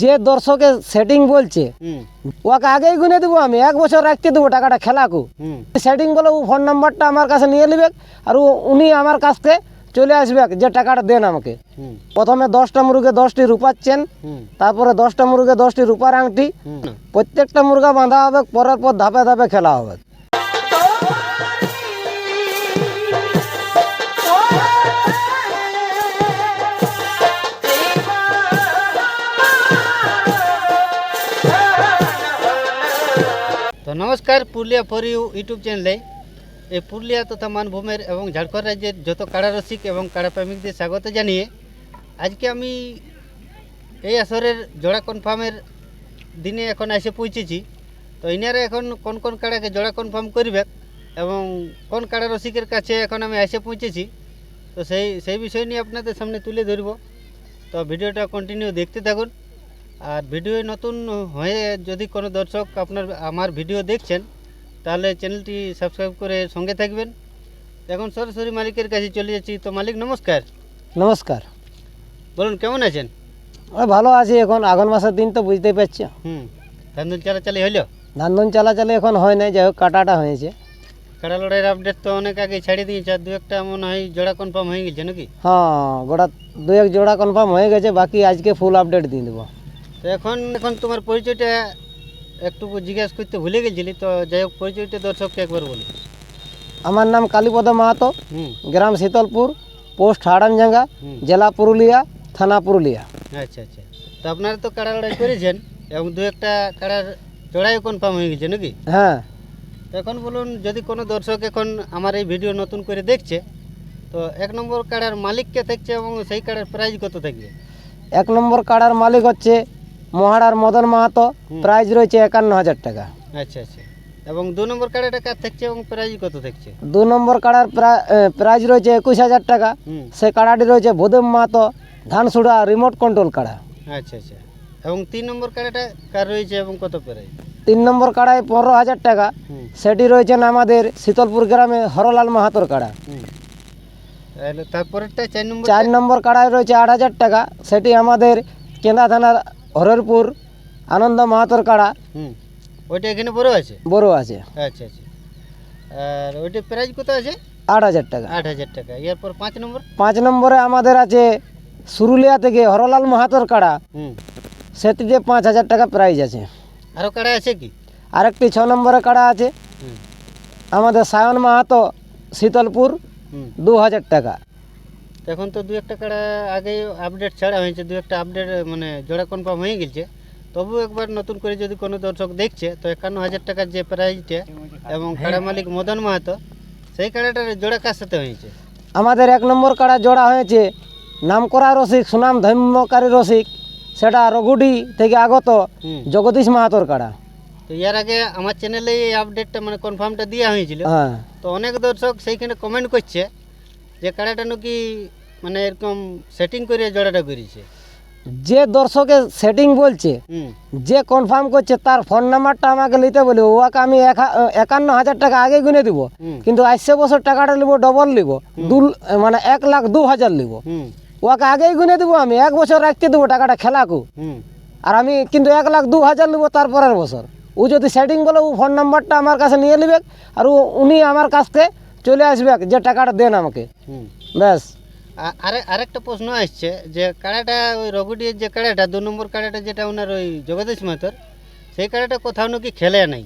যে দর্শকের সেটিং বলছে ওকে আগেই গুনে দেবো আমি এক বছর রাখতে দেবো টাকাটা খেলাকু। সেটিং বলে ও ফোন নাম্বারটা আমার কাছে নিয়ে নেবে আর উনি আমার কাছকে চলে আসবে যে টাকাটা দেন আমাকে। প্রথমে দশটা মুরগে দশটি রূপার চেন তারপরে দশটা মুরগে দশটি রূপার আংটি প্রত্যেকটা মুরগা বাঁধা হবে পরের পর ধাপে ধাপে খেলা হবে। নমস্কার, পুরুলিয়া ফর ইউ ইউটিউব চ্যানেলে এই পুরুলিয়া তথা মানভূমের এবং ঝাড়খণ্ড রাজ্যের যত কাড়া রসিক এবং কাড়া প্রেমিকদের স্বাগত জানিয়ে আজকে আমি এই আসরের জোড়া কনফার্মের দিনে এখন এসে পৌঁছেছি। তো ইনারা এখন কোন কোন কাড়াকে জোড়া কনফার্ম করবে এবং কোন কাড়া রসিকের কাছে এখন আমি এসে পৌঁছেছি, তো সেই সেই বিষয় নিয়ে আপনাদের সামনে তুলে ধরব। তো ভিডিওটা কন্টিনিউ দেখতে থাকুন। আর ভিডিও নতুন হয়ে যদি কোনো দর্শক আপনার আমার ভিডিও দেখছেন তাহলে চ্যানেলটি সাবস্ক্রাইব করে সঙ্গে থাকবেন। এখন সরাসরি মালিকের কাছে চলে যাচ্ছি। তো মালিক নমস্কার। নমস্কার। বলুন কেমন আছেন? ভালো আছি এখন। আগুন মাসের দিন তো বুঝতেই পারছি। হুম ধান চালাচালি হইল? ধান ধুন চালাচালি এখন হয় নাই যাই হোক কাটাটা হয়েছে। কাড়া লড়াইয়ের আপডেট তো অনেক আগে ছাড়িয়ে দিয়েছে আর দু একটা মনে হয় জোড়া কনফার্ম হয়ে গেছে নাকি? হ্যাঁ গোটা দু এক জোড়া কনফার্ম হয়ে গেছে বাকি আজকে ফুল আপডেট দিয়ে দেবো। তো এখন এখন তোমার পরিচয়টা একটু জিজ্ঞেস করতে ভুলে গেছিলি তো যাই হোক পরিচয়টা দর্শককে একবার বলি। আমার নাম কালীপদ মাহাতো হুম। গ্রাম শীতলপুর পোস্ট হাড়ানজাঙ্গা জেলা পুরুলিয়া থানা পুরুলিয়া। আচ্ছা আচ্ছা। তো আপনারা তো কাড়া লড়াই করেছেন এবং দু একটা কাড়ার জোড়াইও কনফার্ম হয়ে গেছে নাকি? হ্যাঁ। তো এখন বলুন যদি কোনো দর্শক এখন আমার এই ভিডিও নতুন করে দেখছে তো এক নম্বর কাড়ার মালিককে থাকছে এবং সেই কাড়ার প্রাইজ কত থাকবে? এক নম্বর কাড়ার মালিক হচ্ছে মহারার মদন মাহাতো হুম। প্রাইস রয়েছে একান্ন হাজার টাকা। আচ্ছা আচ্ছা। এবং দু নম্বর কাড়াটা কার থাকছে এবং প্রাইস কত থাকছে? দু নম্বর কাড়ার প্রাইস রয়েছে একুশ হাজার টাকা। সে কাড়াটি রয়েছে ভূদেব মাহাতো ধানসুড়া রিমোট কন্ট্রোল কাড়া। আচ্ছা আচ্ছা। এবং তিন নম্বর কাড়াটা কার রয়েছে এবং কত প্রাইস তিন নম্বর কাড়ায় পনেরো হাজার টাকা। সেটি রয়েছেন আমাদের শীতলপুর গ্রামে হরলাল মাহাতোর কাড়া। তারপরেরটা চার নম্বর চার নম্বর কাড়ায় রয়েছে আট হাজার টাকা। সেটি আমাদের কেন্দা থানার হররপুর আনন্দ মাহাতোর কাড়া। হুম। ওইটা এখানে বড় আছে? বড় আছে। আচ্ছা আচ্ছা। আর ওইটা প্রাইস কত আছে? আট হাজার টাকা। আট হাজার টাকা। এরপর পাঁচ নম্বর? পাঁচ নম্বরে আমাদের আছে সুরুলিয়া থেকে হরলাল মাহাতোর কাড়া। হুম। সেটিতে পাঁচ হাজার টাকা প্রাইজ আছে। আরও কাড়া আছে কি? আরেকটি ছ নম্বরে কাড়া আছে। আমাদের সায়ন মাহাতো শীতলপুর। দু হাজার টাকা। তো এখন তো দু একটা কাড়া আগেই আপডেট ছাড়া হয়েছে দু একটা আপডেট মানে জোড়া কনফার্ম হয়ে গেছে। তবু একবার নতুন করে যদি কোনো দর্শক দেখছে তো একান্ন হাজার টাকার যে প্রাইজটা এবং কাড়া মালিক মদন মাহাতো সেই কাড়াটার জোড়া কার সাথে হয়েছে? আমাদের এক নম্বর কাড়া জোড়া হয়েছে নামকরা রসিক সুনাম ধর্মকারী রসিক সেটা রঘুডি থেকে আগত জগদীশ মাহাতোর কাড়া। তো এর আগে আমার চ্যানেলে এই আপডেটটা মানে কনফার্মটা দেওয়া হয়েছিল। হ্যাঁ। তো অনেক দর্শক সেইখানে কমেন্ট করছে যে কাড়াটা নাকি মানে এরকম সেটিং করে জোড়াটা করেছে? যে দর্শকের সেটিং বলছে যে কনফার্ম করছে তার ফোন নাম্বারটা আমাকে নিতে বলে ওকে আমি এক- একান্ন হাজার টাকা আগে গুনে দিব কিন্তু আসছে বছর টাকাটা নিব ডবল নিব দু মানে এক লাখ দু হাজার নিব। ওকে আগেই গুনে দেবো আমি এক বছর রাখতে দেবো টাকাটা খেলাকু আর আমি কিন্তু এক লাখ দু হাজার নেব তারপরের বছর। ও যদি সেটিং বলে ও ফোন নাম্বারটা আমার কাছে নিয়ে নেবে আর উনি আমার কাছকে চলে আসবে যে টাকাটা দেন আমাকে। হুম। ব্যাস। আরে আরেকটা প্রশ্ন আসছে যে কাড়াটা ওই রঘুটির যে কাড়াটা দু নম্বর কাড়াটা যেটা ওনার ওই জগদীশ মাতর সেই কাড়াটা কোথাও নাকি খেলে নাই।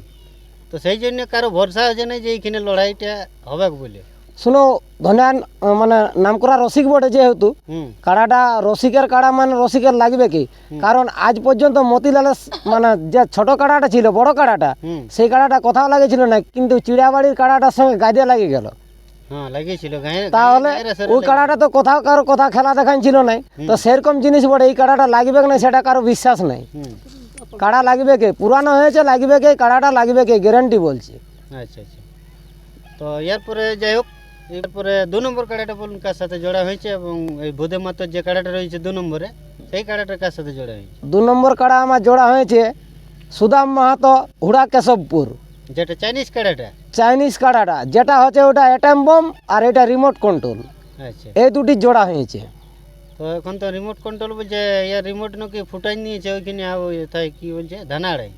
তো সেই জন্য কারও ভরসা হয়েছে না যে এইখানে লড়াইটা হবে বলে? শুনো ধন্যান মানে নাম করা রসিক বটে যেহেতু কাড়াটা রসিকের কাড়া মানে রসিকের লাগবে কি? কারণ আজ পর্যন্ত মতিলালের মানে যে ছোট কাড়াটা ছিল বড় কাড়াটা সেই কাড়াটা কোথাও লাগেছিল না কিন্তু চিড়িয়াবাড়ির কাড়াটার সঙ্গে লাগে গেল। হ্যাঁ লাগিয়েছিল গায়ে তাহলে ওই কাড়াটা তো কোথাও কারও কথা খেলা দেখাচ্ছিল নাই। তো সেরকম জিনিস বটে এই কাড়াটা লাগবে না সেটা কারও বিশ্বাস নাই। কাড়া লাগবে কে? পুরানো হয়েছে লাগবে কে? কাড়াটা লাগবে কে? গ্যারান্টি বলছি। আচ্ছা আচ্ছা। তো এরপরে যাই হোক এরপরে দু নম্বর কাড়াটা বলুন কার সাথে জোড়া হয়েছে এবং এই ভূদে মাতর যে কাড়াটা রয়েছে দু নম্বরে সেই কাড়াটা কার সাথে জোড়া হয়েছে? দু নম্বর কাড়া আমার জোড়া হয়েছে সুদাম মাহাতো হুড়া কেশবপুর। যেটা চাইনিজ কাড়াটা? চাইনিজ কাড়াটা যেটা হচ্ছে ওটা অ্যাটাম বম আর এটা রিমোট কন্ট্রোল আচ্ছা। এই দুটি জোড়া হয়েছে। তো এখন তো রিমোট কন্ট্রোল বলছে ইয়ার রিমোট নাকি ফুটাই নিয়েছে ওইখানে তাই কি বলছে ধানাড়াই।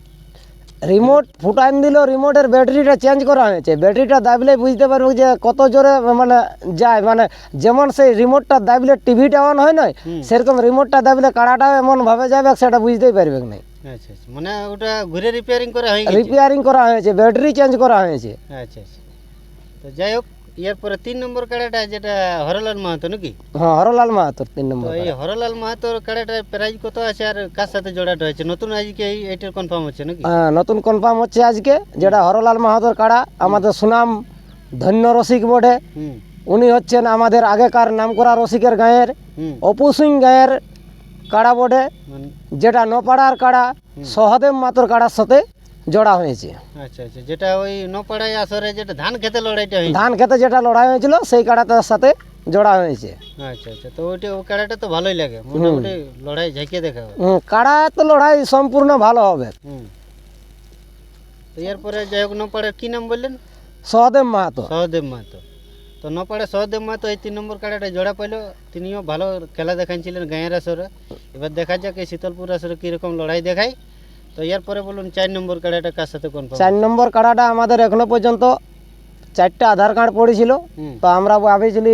রিমোট ফুটাইন দিল রিমোটের ব্যাটারিটা চেঞ্জ করা হয়েছে। ব্যাটারিটা দাবলে বুঝতে পারব যে কত জোরে মানে যায়। মানে যেমন সেই রিমোটটা দাবলে টিভিটা অন হয় নয় সেরকম রিমোটটা দাবলে কাড়াটাও এমনভাবে যাবে সেটা বুঝতেই পারবে না আচ্ছা আচ্ছা। মানে ওটা ঘুরে রিপেয়ারিং করা হয়েছে রিপেয়ারিং করা হয়েছে ব্যাটারি চেঞ্জ করা হয়েছে। আচ্ছা আচ্ছা। তো যাই হোক ইয়ার পরে তিন নম্বর কাড়াটা যেটা হরলাল মাহাতো নাকি? হ্যাঁ হরলাল মাহাতোর তিন নম্বর এই হরলাল মাহাতোর কাড়াটার প্রাইজ কত আছে আর কার সাথে জোড়াটা হয়েছে? নতুন আজকে এই এইটার কনফার্ম হচ্ছে নাকি? হ্যাঁ, নতুন কনফার্ম হচ্ছে আজকে যেটা হরলাল মাহাতোর কাড়া আমাদের সুনাম ধন্য রসিক হুম। উনি হচ্ছেন আমাদের আগেকার নামকরা রসিকের গাঁয়ের অপু সিং গাঁয়ের কাড়া বটে মানে যেটা নপাড়ার কাড়া সহদেব মাতর কাড়ার সাথে জোড়া হয়েছে। আচ্ছা আচ্ছা যেটা ওই নপাড়াই আসরে যেটা ধান খেতে লড়াইটা হয়েছে। ধান খেতে যেটা লড়াই হয়েছিল সেই কাড়াটার সাথে জোড়া হয়েছে। আচ্ছা আচ্ছা তো ওইটা ওই কাড়াটা তো ভালোই লাগে। মোটামুটি লড়াই ঝাঁকিয়ে দেখা হবে কাড়া তো লড়াই সম্পূর্ণ ভালো হবে। হুম। তো এরপরে যাই হোক নপাড়ার কী নাম বললেন? সহদেব মাহাতো। সহদেব মাহাতো। তো নপাড়া সহদেব মাহাতো এই তিন নম্বর কাড়াটা জোড়া পাইলো। তিনিও ভালো খেলা দেখাচ্ছিলেন গাঁয়ের আসরে। এবার দেখা যাক এই শীতলপুর আসরে কীরকম লড়াই দেখায়। তো এরপরে বলুন চার নম্বর কাড়াটা কার সাথে কনফার্ম চার নম্বর কাড়াটা আমাদের এখনও পর্যন্ত চারটা আধার কার্ড পড়েছিল। তো আমরা ভাবেছিলি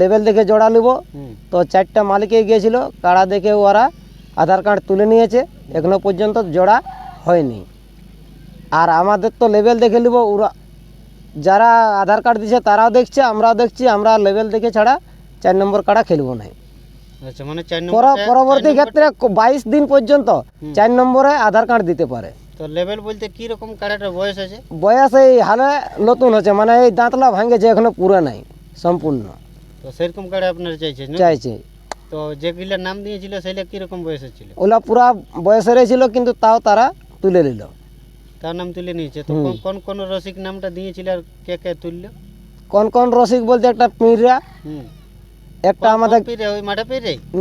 লেভেল দেখে জোড়া নিব। তো চারটা মালিকে গিয়েছিল কাড়া দেখে ওরা আধার কার্ড তুলে নিয়েছে। এখনও পর্যন্ত জোড়া হয়নি। আর আমাদের তো লেভেল দেখে নিব ওরা যারা আধার কার্ড দিছে তারাও দেখছে আমরাও দেখছি আমরা লেভেল দেখে ছাড়া চার নম্বর কাড়া খেলব না। পরবর্তী ক্ষেত্রে বাইশ দিন পর্যন্ত। চার নম্বরে আধার কার্ড দিতে পারে। তো লেভেল বলতে কি রকম কাড়াটার বয়স আছে? বয়স এই হালে নতুন হচ্ছে মানে এই দাঁতলা ভাঙেছে এখনও পুরো নাই সম্পূর্ণ। তো সেরকম কাড়া আপনারা চাইছেন না? চাইছে। তো যেগুলা নাম দিয়েছিল সেগুলা কীরকম বয়সের ছিল? ওলা পুরা বয়সের ছিল কিন্তু তাও তারা তুলে নিল। তার নাম তুলে নিয়েছে। তো কোন- কোন রসিক নামটা দিয়েছিল আর কে কে তুললো? কোন কোন রসিক বলতে একটা পিঁড়া। হুম। একটা আমাদের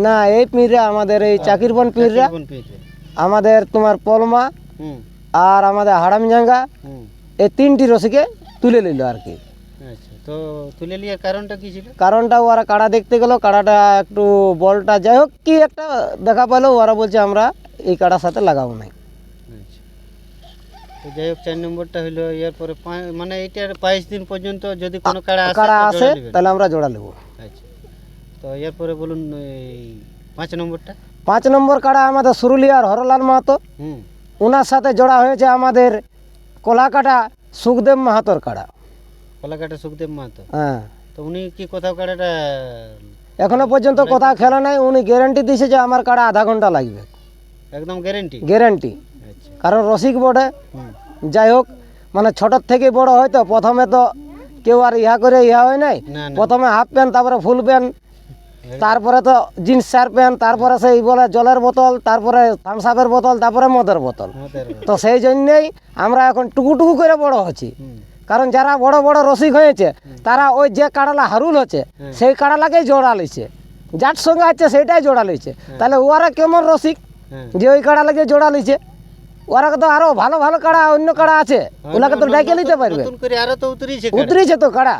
না এই পিঁড়া আমাদের এই চাকিরবন পিঁড়া আমাদের তোমার পলমা আর আমাদের হারামজাঙ্গা এই তিনটি রসিকে তুলে নিল আর কি। আচ্ছা তো তুলে লিয়ার কারণটা কি ছিল? কারণটা ওরা কাড়া দেখতে গেল কাড়াটা একটু বলটা যাই হোক কি একটা দেখা পেল ওরা বলছে আমরা এই কাড়ার সাথে লাগাবো না আচ্ছা। তো যাই হোক চার নম্বরটা হলো এরপরে মানে এইটার বাইশ দিন পর্যন্ত যদি কোনো কাড়া আসে কাড়া আসে জোড়া তাহলে আমরা জোড়া নেব। আচ্ছা। তো এরপরে বলুন এই পাঁচ নম্বরটা? পাঁচ নম্বর কাড়া আমাদের সুরুলিয়ার হরলাল মাহাতো। হুম। ওনার সাথে জোড়া হয়েছে আমাদের কলাকাটা সুখদেব মাহাতোর কাড়া। কলাকাটা সুখদেব মাহাতো? হ্যাঁ। তো উনি কি কোথাও কাড়াটা এখনও পর্যন্ত কোথাও খেলা নাই উনি গ্যারেন্টি দিয়েছে যে আমার কাড়া আধা ঘণ্টা লাগবে। একদম গ্যারেন্টি গ্যারেন্টি আচ্ছা। কারণ রসিক বোর্ডে যাই হোক মানে ছোটোর থেকে বড় হয়তো প্রথমে তো কেউ আর ইহা করে ইহা হয় নাই। প্রথমে হাফ প্যান্ট তারপরে ফুল প্যান্ট তারপরে তো জিন্স শার্ট প্যান্ট তারপরে সেই বলে জলের বোতল তারপরে থামসাপের বোতল তারপরে মদের বোতল। তো সেই জন্যেই আমরা এখন টুকু টুকু করে বড় হচ্ছি। কারণ যারা বড় বড় রসিক হয়েছে তারা ওই যে কাড়ালা হারুল হচ্ছে সেই কাড়ালাকেই জোড়া লিছে। যার সঙ্গে আছে সেটাই জোড়া লিছে। তাহলে ওরা কেমন রসিক যে ওই কাড়ালাকে জোড়া লিছে? ওরা তো আরও ভালো ভালো কাড়া অন্য কাড়া আছে। ওনাকে তো ডেকে নিতে পারবে। উতরিছে। তো কাড়া।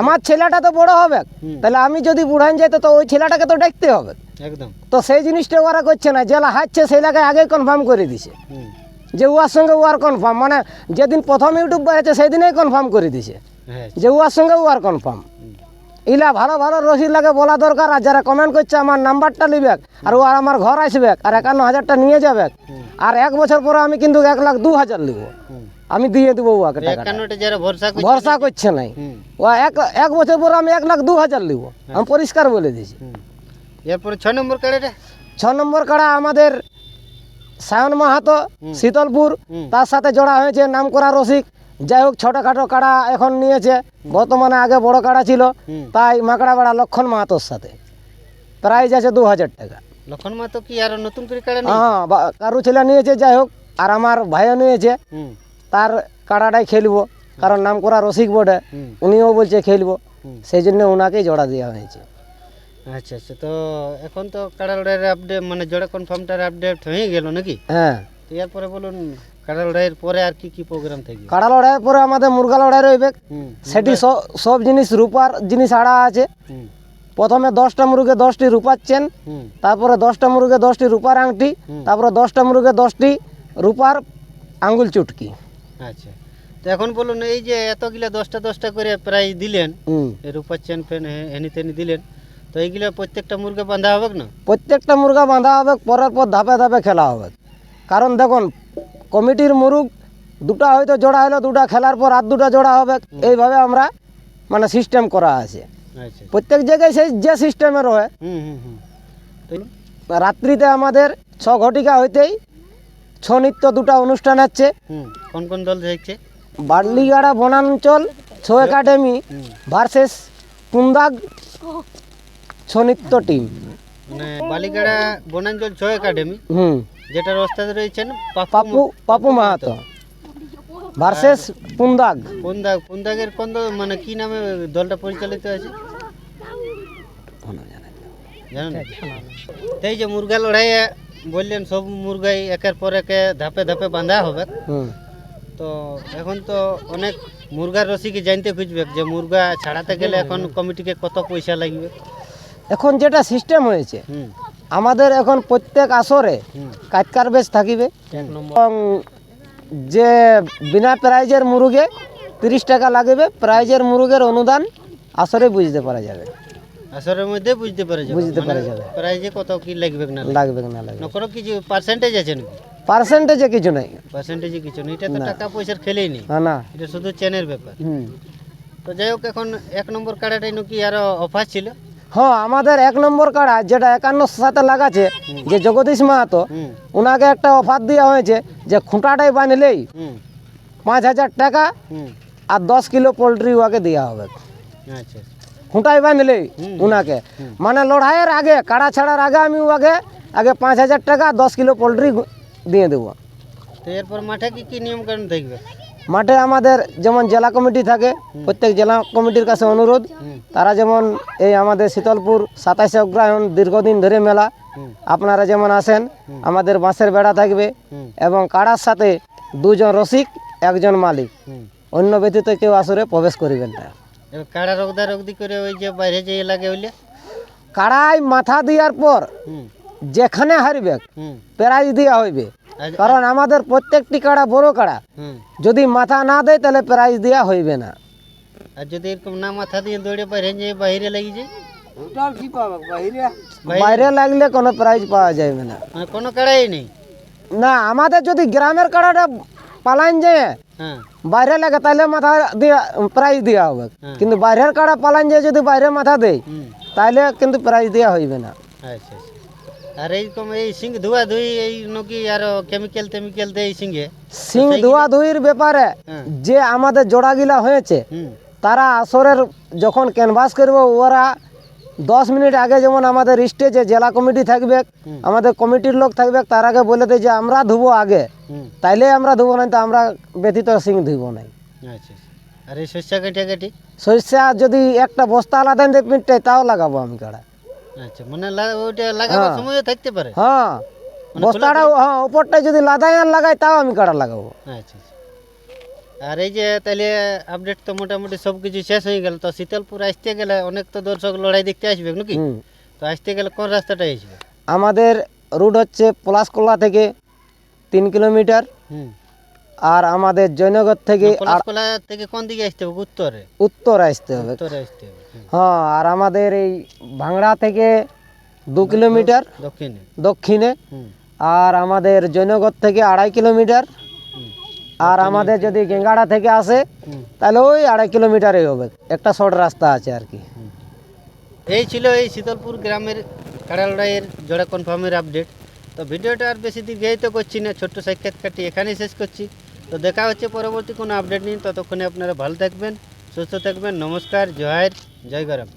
আমার ছেলেটা তো বড় হবে। তাহলে আমি যদি বুড়ান যাই তো ওই ছেলেটাকে তো দেখতে হবে। একদম। তো সেই জিনিসটা ওরা করছে না। জেলা হাঁটছে সেই এলাকায় আগে কনফার্ম করে দিছে। যে উয়ার সঙ্গে উয়ার কনফার্ম মানে যেদিন প্রথম ইউটিউব বাড়াচ্ছে সেই দিনেই কনফার্ম করে দিছে। হ্যাঁ। যে উয়ার সঙ্গে উয়ার কনফার্ম। ইলা ভালো ভালো রসিদ লাগে বলা দরকার আর যারা কমেন্ট করছে আমার নাম্বারটা নিবে আর ও আর আমার ঘর আসবে আর একান্ন হাজারটা নিয়ে যাবে আর এক বছর পরে আমি কিন্তু এক লাখ দু হাজার নিব আমি দিয়ে দেবো যারা ভরসা করছে নাই। ও এক এক বছর পরে আমি এক লাখ দু হাজার নিব আমি পরিষ্কার বলে দিয়েছি এরপরে ছ নম্বর কাড়াটা? ছ নম্বর কাড়া আমাদের সায়ন মাহাতো শীতলপুর তার সাথে জোড়া হয়েছে নামকরা রসিক। যাই হোক ছোটোখাটো কাড়া এখন নিয়েছে। বর্তমানে আগে বড় কাড়া ছিল তাই মাকড়া বেড়া লক্ষণ মাহাতোর সাথে। প্রাইজ আছে দু হাজার টাকা। লক্ষণ মা তো কি আর নতুন করে কাড়া হ্যাঁ কারু ছেলে নিয়েছে যাই হোক আর আমার ভাইও নিয়েছে। তার কাড়াটাই খেলব কারণ নাম করা রসিক বোর্ডে উনিও বলছে খেলব সেই জন্য ওনাকেই জোড়া দেওয়া হয়েছে। আচ্ছা আচ্ছা তো এখন তো কাড়া লড়াইয়ের আপডেট মানে জোড়া কনফার্মটার আপডেট হয়ে গেল নাকি? হ্যাঁ। তো এরপরে বলুন। কাড়া লড়াইয়ের পরে আর কি কি প্রোগ্রাম থাকবে কাড়া লড়াইয়ের পরে আমাদের মুরগা লড়াই রইবে। সেটি সব জিনিস রূপার জিনিস আড়া আছে। প্রথমে দশটা মুরগে দশটি রূপার চেন তারপরে দশটা মুরগে দশটি রূপার আংটি তারপরে দশটা মুরগে দশটি রূপার আঙ্গুল চুটকি। আচ্ছা। তো এখন বলুন এই যে এতগুলা দশটা দশটা করে প্রায় দিলেন রূপার চেন ফেন হেনি তেনি দিলেন তো এইগুলা প্রত্যেকটা মুরগে বাঁধা হবে না? প্রত্যেকটা মুরগা বাঁধা হবে পরের পর ধাপে ধাপে খেলা হবে। কারণ দেখুন কমিটির মুরুগ দুটা হয়তো জোড়া হলো দুটা খেলার পর আর দুটা জোড়া হবে। এইভাবে আমরা মানে সিস্টেম করা আছে। আচ্ছা। প্রত্যেক জায়গায় সেই যে সিস্টেমে রয়ে। হুম হুম হুম। তো রাত্রিতে আমাদের ছ ঘটিকা হইতেই ছ নৃত্য দুটা অনুষ্ঠান আছে। কোন কোন দল দেখছে? বার্লিগাড়া বনাঞ্চল ছ একাডেমি ভার্সেস কুন্দাগ ছ নৃত্য টিম। মানে বালিগাড়া বনাঞ্চল ছয় একাডেমি? হুম। যেটার ওস্তাদ রয়েছেন পাপু পাপু মাহাতো। ভার্সেস পুন্দাগ। পুন্দাগ পুন্দাগের কোন মানে কি নামে দলটা পরিচালিত আছে? এই যে মুরগা লড়াইয়ে বললেন সব মুরগাই একের পর একে ধাপে ধাপে বাঁধা হবে। হুম। তো এখন তো অনেক মুরগার রসিকে জানতে খুঁজবে যে মুরগা ছাড়াতে গেলে এখন কমিটিকে কত পয়সা লাগবে। এখন যেটা সিস্টেম হয়েছে হুম। আমাদের এখন প্রত্যেক আসরে কাটকার বেশ থাকিবে। এবং যে বিনা প্রাইজের মুরুগে তিরিশ টাকা লাগবে প্রাইজের মুরুগের অনুদান আসরে বুঝতে পারা যাবে। আসরের মধ্যে বুঝতে পারে যাবে। বুঝতে পারা যাবে। প্রাইজে কত কি লাগবে না লাগবে। না লাগবে। না কোনো কিছু পার্সেন্টেজ আছে নাকি? পার্সেন্টেজে কিছু নাই। পার্সেন্টেজে কিছু নেই। এটা তো টাকা পয়সার খেলেই নেই। না না। এটা শুধু চেনের ব্যাপার। হুম। তো যাই হোক এখন এক নম্বর কার্ডাটাই নাকি আরও অফার ছিল। হ্যাঁ আমাদের এক নম্বর কাড়া যেটা একান্ন সাথে লাগাছে যে জগদীশ মাহাতো ওনাকে একটা অফার দেওয়া হয়েছে যে খুঁটাটাই বাঁধলেই হুম। পাঁচ হাজার টাকা আর দশ কিলো পোলট্রি ওকে দেওয়া হবে। আচ্ছা আচ্ছা। খুঁটাই বাঁধলেই হুম। উনাকে। মানে লড়াইয়ের আগে কাড়া ছাড়ার আগে আমি ওকে আগে পাঁচ হাজার টাকা দশ কিলো পোলট্রি দিয়ে দেবো। এরপর মাঠে কি কি নিয়ম কানুন থাকবে? মাঠে আমাদের যেমন জেলা কমিটি থাকে প্রত্যেক জেলা কমিটির কাছে অনুরোধ। তারা যেমন এই আমাদের শীতলপুর সাতাশে অগ্রহায়ণ দীর্ঘদিন ধরে মেলা আপনারা যেমন আসেন আমাদের বাঁশের বেড়া থাকবে এবং কাড়ার সাথে দুজন রসিক একজন মালিক। অন্য ব্যতীত কেউ আসরে প্রবেশ করিবেন না। এবার কাড়া রোগদা রোগদি করে ওই যে বাইরে যে লাগে হইলে? কাড়াই মাথা দেওয়ার পর যেখানে হারবে প্রাইজ দেওয়া হইবে। কারণ আমাদের প্রত্যেকটি কাড়া বড় কাড়া। যদি মাথা না দেয় তাহলে প্রাইজ দেওয়া হইবে না। আর যদি এরকম না মাথা দিয়ে দৌড়ে বাইরে যে বাইরে লাগি যায়? বাইরে? লাগলে কোনো প্রাইজ পাওয়া যাবে না। মানে কোনো কাড়াই নেই? না আমাদের যদি গ্রামের কাড়াটা পালাইন যায় হ্যাঁ। বাইরে লাগে তাহলে মাথা দিয়া প্রাইজ দেওয়া হবে। কিন্তু বাইরের কাড়া পালাইন যায় যদি বাইরে মাথা দেয় তাহলে কিন্তু প্রাইজ দেওয়া হইবে না। আচ্ছা আচ্ছা। আর এইরকম এই সিং ধোয়া ধুই এই নাকি আর কেমিক্যাল টেমিক্যাল দেয় সিংহে সিং ধোয়া ধুইর ব্যাপারে হ্যাঁ। যে আমাদের জোড়াগিলা হয়েছে তারা আসরের যখন ক্যানভাস করবে ওরা দশ মিনিট আগে যেমন আমাদের স্টেজে জেলা কমিটি থাকবে আমাদের কমিটির লোক থাকবে তার আগে বলে দেয় যে আমরা ধুবো আগে। তাইলে আমরা ধুবো না তো আমরা ব্যতীত সিং ধুইব নাই। আচ্ছা আচ্ছা। আর এই শস্যা কাটিয়া কাটি? সরষা যদি একটা বস্তা আলাদা দিয়ে পিঁটটাই তাও লাগাবো আমি কাড়া আচ্ছা মানে লা- ওইটা লাগাবার হ্যাঁ। সময়ও থাকতে পারে। হ্যাঁ মানে বস্তাটা হ্যাঁ উপরটায় যদি লাদাই আর লাগাই তাও আমি কাড়া লাগাবো। আচ্ছা আচ্ছা। আর এই যে তাহলে আপডেট তো মোটামুটি সব কিছু শেষ হয়ে গেল তো শীতলপুর আসতে গেলে অনেক তো দর্শক লড়াই দেখতে আসবে নাকি? তো আসতে গেলে কোন রাস্তাটাই আসবে? আমাদের রুট হচ্ছে পলাশকোলা থেকে তিন কিলোমিটার। আর আমাদের জয়নগর থেকে পলাশকোলা থেকে কোন দিকে আসতে হবে? উত্তরে। উত্তর আসতে হবে। উত্তরে আসতে হবে। হ্যাঁ আর আমাদের এই ভাংড়া থেকে দু কিলোমিটার দক্ষিণে। দক্ষিণে। আর আমাদের জয়নগর থেকে আড়াই কিলোমিটার। আর আমাদের যদি গেঙ্গাড়া থেকে আসে তাহলে ওই আড়াই কিলোমিটারই হবে। একটা শর্ট রাস্তা আছে আর কি। এই ছিল এই শীতলপুর গ্রামের কাড়া লড়াইয়ের জোড়া কনফার্মের আপডেট তো ভিডিওটা আর বেশি দীর্ঘায়িত করছি না ছোট্ট সাক্ষাৎকারটি এখানেই শেষ করছি। তো দেখা হচ্ছে পরবর্তী কোনো আপডেট নিন ততক্ষণে আপনারা ভালো থাকবেন সুস্থ থাকবেন নমস্কার জয়। জয় গরম